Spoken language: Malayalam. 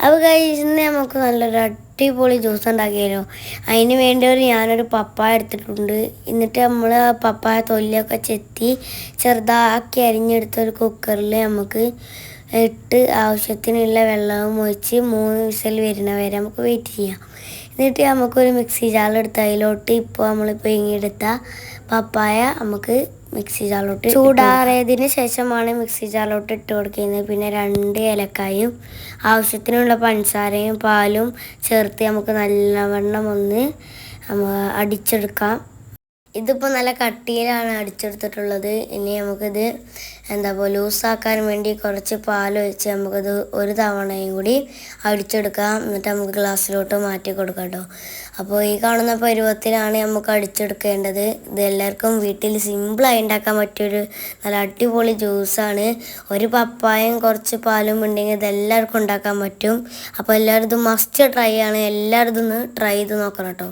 അപ്പോൾ കഴിച്ചിട്ട് നമുക്ക് നല്ലൊരു അടിപൊളി ജ്യൂസ് ഉണ്ടാക്കിയല്ലോ അതിന് വേണ്ടി ഒരു ഞാനൊരു പപ്പായ എടുത്തിട്ടുണ്ട്. എന്നിട്ട് നമ്മൾ ആ പപ്പായ തൊലിയൊക്കെ ചെത്തി ചെറുതാക്കി അരിഞ്ഞെടുത്ത ഒരു കുക്കറിൽ നമുക്ക് ഇട്ട് ആവശ്യത്തിനുള്ള വെള്ളവും ഒഴിച്ച് മൂന്ന് വിസൽ വരുന്ന വരെ നമുക്ക് വെയിറ്റ് ചെയ്യാം. എന്നിട്ട് നമുക്കൊരു മിക്സി ജാറെടുത്ത് അതിലോട്ട് ഇപ്പോൾ നമ്മൾ പിഴിഞ്ഞെടുത്ത പപ്പായ നമുക്ക് മിക്സി ജാറിലോട്ട് ചൂടാറിയതിന് ശേഷമാണ് മിക്സി ജാറിലോട്ട് ഇട്ട് കൊടുക്കുന്നത്. പിന്നെ രണ്ട് ഏലക്കായും ആവശ്യത്തിനുള്ള പഞ്ചസാരയും പാലും ചേർത്ത് നമുക്ക് നല്ലവണ്ണം ഒന്ന് അടിച്ചെടുക്കാം. ഇതിപ്പോൾ നല്ല കട്ടിയിലാണ് അടിച്ചെടുത്തിട്ടുള്ളത്. ഇനി നമുക്കിത് എന്താ പറയുക ലൂസാക്കാൻ വേണ്ടി കുറച്ച് പാൽ ഒഴിച്ച് നമുക്കത് ഒരു തവണയും കൂടി അടിച്ചെടുക്കാം. എന്നിട്ട് നമുക്ക് ഗ്ലാസ്സിലോട്ട് മാറ്റി കൊടുക്കാം കേട്ടോ അപ്പോൾ ഈ കാണുന്ന പരുവത്തിലാണ് നമുക്ക് അടിച്ചെടുക്കേണ്ടത്. ഇത് എല്ലാവർക്കും വീട്ടിൽ സിമ്പിളായി ഉണ്ടാക്കാൻ പറ്റിയൊരു നല്ല അടിപൊളി ജ്യൂസാണ് ഒരു പപ്പായും കുറച്ച് പാലും ഉണ്ടെങ്കിൽ ഇതെല്ലാവർക്കും ഉണ്ടാക്കാൻ പറ്റും. അപ്പോൾ എല്ലാവരും ഇത് മസ്റ്റ് ട്രൈ ആണ്. ഇതൊന്ന് ട്രൈ ചെയ്ത് നോക്കണം കേട്ടോ